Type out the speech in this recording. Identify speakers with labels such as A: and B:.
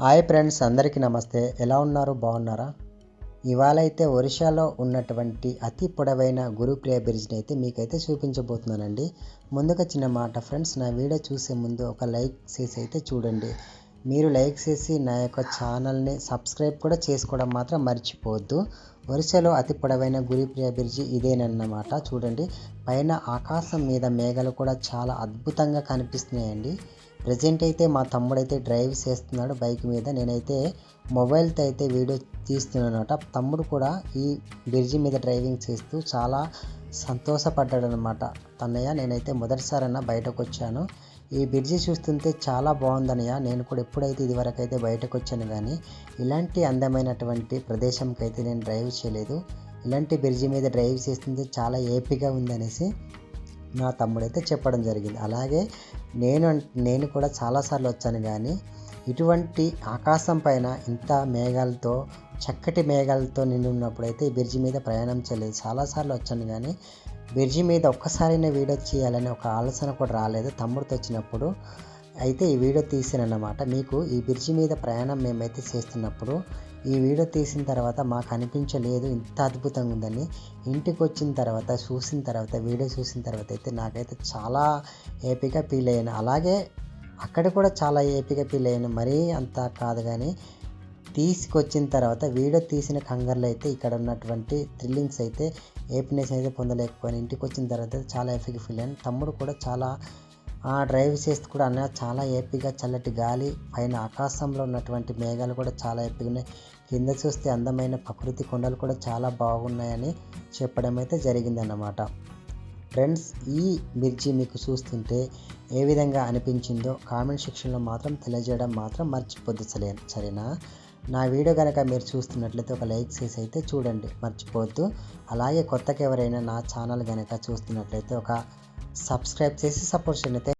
A: Hi friends అందరికీ నమస్తే. ఎలా ఉన్నారు? బాగున్నారా? ఇవాళ అయితే ఒరిషాలో ఉన్నటువంటి అతి పొడవైన గురుప్రియ బ్రిడ్జ్ని అయితే మీకైతే చూపించబోతున్నానండి. ముందుగా చిన్న మాట ఫ్రెండ్స్ నా వీడియో చూసే ముందు ఒక లైక్ చేసి అయితే చూడండి. మీరు లైక్ చేసి నా యొక్క ఛానల్ని సబ్స్క్రైబ్ కూడా చేసుకోవడం మాత్రం మర్చిపోవద్దు. ఒరిస్సాలో అతి పొడవైన గురిప్రియ బ్రిడ్జి ఇదేనన్నమాట. చూడండి పైన ఆకాశం మీద మేఘాలు కూడా చాలా అద్భుతంగా కనిపిస్తున్నాయండి. ప్రజెంట్ అయితే మా తమ్ముడైతే డ్రైవ్ చేస్తున్నాడు బైక్ మీద. నేనైతే మొబైల్తో అయితే వీడియో తీస్తున్నానట తమ్ముడు కూడా ఈ బ్రిడ్జి మీద డ్రైవింగ్ చేస్తూ చాలా సంతోషపడ్డాడు అనమాట తన్నయ్య నేనైతే మొదటిసారన్న బయటకు వచ్చాను ఈ బ్రిడ్జి చూస్తుంటే చాలా బాగుందనయ్య నేను కూడా ఎప్పుడైతే ఇదివరకు అయితే బయటకు వచ్చాను కానీ ఇలాంటి అందమైనటువంటి ప్రదేశంకి అయితే నేను డ్రైవ్ చేయలేదు. ఇలాంటి బ్రిడ్జి మీద డ్రైవ్ చేస్తుంటే చాలా ఏపీగా ఉందనేసి నా తమ్ముడైతే చెప్పడం జరిగింది. అలాగే నేను నేను కూడా చాలాసార్లు వచ్చాను కానీ ఇటువంటి ఆకాశం పైన ఇంత మేఘాలతో చక్కటి మేఘాలతో నిండి ఉన్నప్పుడైతే ఈ బ్రిడ్జి మీద ప్రయాణం చేయలేదు. చాలాసార్లు వచ్చాను కానీ బ్రిడ్జి మీద ఒక్కసారైనా వీడియో చేయాలని ఒక ఆలోచన కూడా రాలేదు. తమ్ముడితో వచ్చినప్పుడు అయితే ఈ వీడియో తీసానన్నమాట మీకు ఈ బ్రిడ్జి మీద ప్రయాణం మేమైతే చేస్తున్నప్పుడు ఈ వీడియో తీసిన తర్వాత మాకు అనిపించలేదు. ఇంత అద్భుతంగా ఉందని. ఇంటికి వచ్చిన తర్వాత చూసిన తర్వాత వీడియో చూసిన తర్వాత అయితే నాకైతే చాలా ఏపీగా ఫీల్ అయ్యాను. అలాగే అక్కడ కూడా చాలా ఏపీగా ఫీల్ అయ్యాను. మరీ అంత కాదు కానీ తీసుకొచ్చిన తర్వాత వీడియో తీసిన కంగారులో అయితే ఇక్కడ ఉన్నటువంటి థ్రిల్లింగ్స్ అయితే ఏపీనెస్ అయితే పొందలేకపోయాను. ఇంటికి వచ్చిన తర్వాత చాలా ఏపీగా ఫీల్ అయ్యాను. తమ్ముడు కూడా చాలా ఆ డ్రైవ్ చేస్తే కూడా అన్న చాలా ఏపీగా చల్లటి గాలి పైన ఆకాశంలో ఉన్నటువంటి మేఘాలు కూడా చాలా ఏపీగా ఉన్నాయి. కింద చూస్తే అందమైన ప్రకృతి కొండలు కూడా చాలా బాగున్నాయని చెప్పడం అయితే జరిగిందన్నమాట. ఫ్రెండ్స్ ఈ మిర్చి మీకు చూస్తుంటే ఏ విధంగా అనిపించిందో కామెంట్ సెక్షన్లో మాత్రం తెలియజేయడం మాత్రం మర్చిపోద్దు సరేనా? నా వీడియో కనుక మీరు చూస్తున్నట్లయితే ఒక లైక్ చేసి అయితే చూడండి మర్చిపోవద్దు. అలాగే కొత్తగా ఎవరైనా నా ఛానల్ కనుక చూస్తున్నట్లయితే ఒక సబ్స్క్రైబ్ చేసి సపోర్ట్ చేయండి